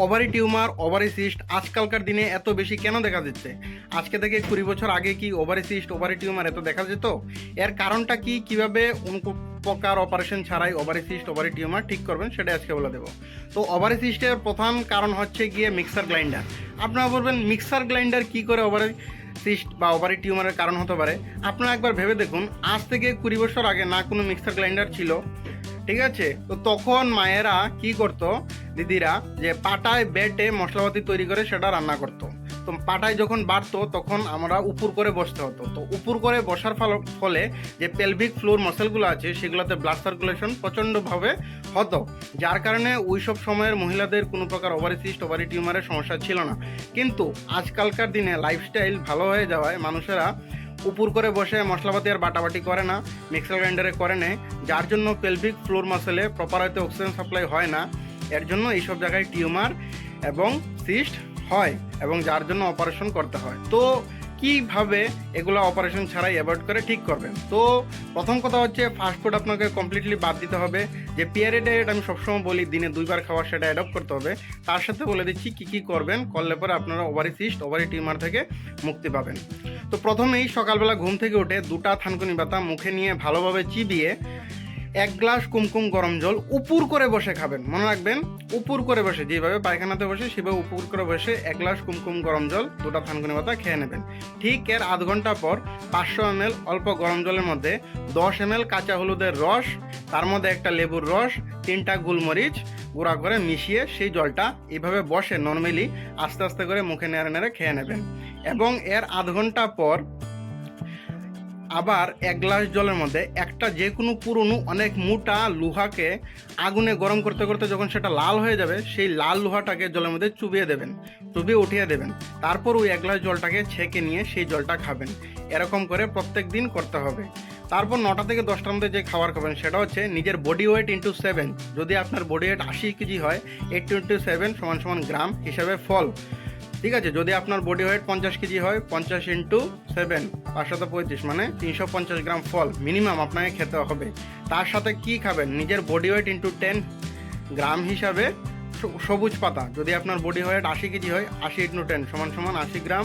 Ovary tumour, ovary cyst, আজকালকার দিনে এত বেশি কেন দেখা যাচ্ছে আজকে থেকে কুড়ি বছর আগে কি ওভারি সিস্ট, ওভারি টিউমার এত দেখা যেত? এর কারণটা কি? কীভাবে প্রকার অপারেশন ছাড়াই ওভারি সিস্ট, ওভারি টিউমার ঠিক করবেন সেটা আজকে বলে দেবো। তো ওভারি সিস্টের প্রধান কারণ হচ্ছে গিয়ে মিক্সার গ্রাইন্ডার। আপনারা বলবেন, মিক্সার গ্রাইন্ডার কি করে ওভারি সিস্ট বা ওভারি টিউমারের কারণ হতে পারে? আপনারা একবার ভেবে দেখুন, আজ থেকে কুড়ি বছর আগে না কোনো মিক্সার গ্রাইন্ডার ছিল, ঠিক আছে? তো তখন মায়েরা কি করতো দিদিরা যে পাটায় বেটে মশলাপাতি তৈরি করে সেটা রান্না করতো। তো পাটায় যখন বাড়তো, তখন আমরা উপর করে বসতে হতো। তো উপর করে বসার ফলে যে পেলভিক ফ্লোর মাসেলগুলো আছে, সেগুলোতে ব্লাড সার্কুলেশন প্রচণ্ডভাবে হতো। যার কারণে ওই সব সময়ের মহিলাদের কোনো প্রকার ওভারি সিস্ট ওভারি টিউমারের সমস্যা ছিল না। কিন্তু আজকালকার দিনে লাইফস্টাইল ভালো হয়ে যাওয়ায় মানুষেরা উপর করে বসে মশলাপাতি আর বাটাবাটি করে না মিক্সার গ্রাইন্ডারে করে নেয়। যার জন্য পেলভিক ফ্লোর মাসেলে প্রপার হয়তো অক্সিজেন সাপ্লাই হয় না। এর জন্য এইসব জায়গায় টিউমার এবং সিস্ট হয় এবং যার জন্য অপারেশন করতে হয়। তো কীভাবে এগুলো অপারেশন ছাড়াই অ্যাভয়েড করে ঠিক করবেন তো প্রথম কথা হচ্ছে ফাস্টফুড আপনাকে কমপ্লিটলি বাদ দিতে হবে। যে পিয়ারে ডায়েট আমি সবসময় বলি, দিনে দুইবার খাওয়া সেটা অ্যাডপ্ট করতে হবে। তার সাথে বলে দিচ্ছি কী কী করবেন, করলে পরে আপনারা ওভারি সিস্ট, ওভারি টিউমার থেকে মুক্তি পাবেন। তো প্রথমেই সকালবেলা ঘুম থেকে উঠে দুটা থানকুনি পাতা মুখে নিয়ে ভালোভাবে চিবিয়ে এক গ্লাস কুমকুম গরম জল উপুর করে বসে খাবেন। মনে রাখবেন, উপুর করে বসে, যেভাবে পায়খানাতে বসে সেভাবে উপুর করে বসে এক গ্লাস কুমকুম গরম জল, দুটা থানকুনি পাতা খেয়ে নেবেন। ঠিক এর আধ ঘণ্টা পর পাঁচশো এম অল্প গরম জলের মধ্যে দশ এম কাঁচা হলুদের রস, তার মধ্যে একটা লেবুর রস, তিনটা গোলমরিচ গুঁড়া করে মিশিয়ে সেই জলটা এইভাবে বসে নর্মালি আস্তে আস্তে করে মুখে নেড়ে নেড়ে খেয়ে নেবেন। এবং এর আধ ঘণ্টা পর আবার এক গ্লাস জলের মধ্যে একটা যে কোনো পুরনো অনেক মোটা লোহাকে আগুনে গরম করতে করতে যখন সেটা লাল হয়ে যাবে, সেই লাল লোহাটাকে জলের মধ্যে চুবিয়ে দেবেন, চুবিয়ে উঠিয়ে দেবেন। তারপর ওই এক গ্লাস জলটাকে ছেঁকে নিয়ে সেই জলটা খাবেন। এরকম করে প্রত্যেক দিন করতে হবে। তারপর নটা থেকে দশটার মধ্যে যে খাবার খাবেন, সেটা হচ্ছে নিজের বডি ওয়েট ইন্টু সেভেন যদি আপনার বডি ওয়েট আশি K G eight into seven সমান সমান গ্রাম হিসাবে ফল। ঠিক আছে, যদি আপনার বডি ওয়েট পঞ্চাশ কেজি হয়, পঞ্চাশ ইন্টু সেভেন পাঁচশত পঁয়ত্রিশ মানে তিনশো পঞ্চাশ গ্রাম ফল মিনিমাম আপনাকে খেতে হবে। তার সাথে কি খাবেন? নিজের body weight into ten gram হিসাবে সবুজ পাতা। যদি আপনার বডি ওয়েট আশি কেজি হয়, আশি ইন্টু টেন সমান সমান আশি গ্রাম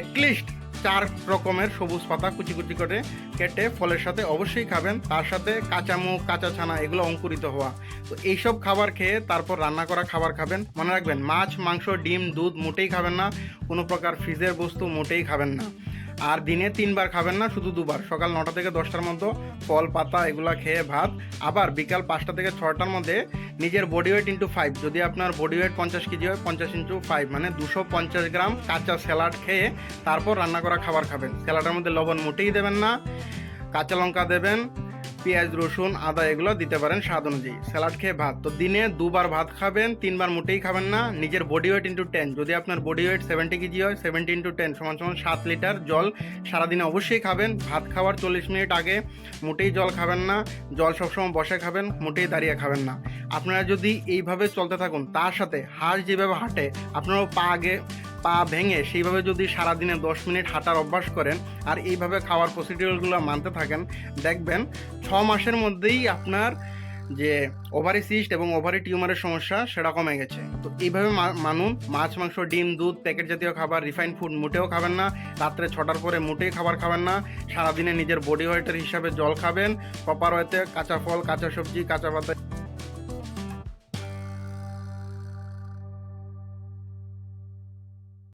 এটলিস্ট চার রকমের সবুজ পাতা কুচি কুচি করে কেটে ফলের সাথে অবশ্যই খাবেন। তার সাথে কাঁচা মুখ কাঁচা ছানা, এগুলো অঙ্কুরিত হওয়া। তো এইসব খাবার খেয়ে তারপর রান্না করা খাবার খাবেন। মনে রাখবেন, মাছ, মাংস, ডিম, দুধ মোটেই খাবেন না। কোনো প্রকার ফ্রিজের বস্তু মোটেই খাবেন না। আর দিনে তিনবার খাবেন না, শুধু দুবার। সকাল নটা থেকে দশটার মধ্যে ফল, পাতা, এগুলা খেয়ে ভাত। আবার বিকাল পাঁচটা থেকে ছটার মধ্যে নিজের বডি ওয়েট ইন্টু ফাইভ যদি আপনার বডি ওয়েট পঞ্চাশ কেজি হয়, পঞ্চাশ ইন্টু ফাইভ মানে দুশো পঞ্চাশ গ্রাম কাঁচা স্যালাড খেয়ে তারপর রান্না করা খাবার খাবেন। স্যালাডের মধ্যে লবণ মোটেই দেবেন না, কাঁচা লঙ্কা দেবেন পেঁয়াজ, রসুন, আদা এগুলো দিতে পারেন স্বাদ অনুযায়ী। স্যালাড খেয়ে ভাত। তো দিনে দুবার ভাত খাবেন, তিনবার মোটেই খাবেন না। নিজের বডি ওয়েট ইন্টু টেন যদি আপনার body weight seventy K G seventy into ten সমান সমান সাত লিটার জল সারাদিনে অবশ্যই খাবেন। ভাত খাওয়ার চল্লিশ মিনিট আগে মোটেই জল খাবেন না। জল সবসময় বসে খাবেন, মোটেই দাঁড়িয়ে খাবেন না। আপনারা যদি এইভাবে চলতে থাকুন, তার সাথে হাঁস যেভাবে হাঁটে, আপনারাও পা আগে পা ভেঙে সেইভাবে যদি সারাদিনে দশ মিনিট হাঁটার অভ্যাস করেন আর এইভাবে খাওয়ার প্রসিডিওরগুলো মানতে থাকেন, দেখবেন ছ মাসের মধ্যেই আপনার যে ওভারি সিস্ট এবং ওভারি টিউমারের সমস্যা সেটা কমে গেছে। তো এইভাবে মানুন, মাছ, মাংস, ডিম, দুধ প্যাকেট জাতীয় খাবার রিফাইন ফুড মোটেও খাবেন না, রাত্রে ছটার পরে মোটেই খাবার খাবেন না, সারাদিনে নিজের বডি ওয়েটের হিসাবে জল খাবেন প্রপার ওয়েতে কাঁচা ফল, কাঁচা সবজি, কাঁচা পাতা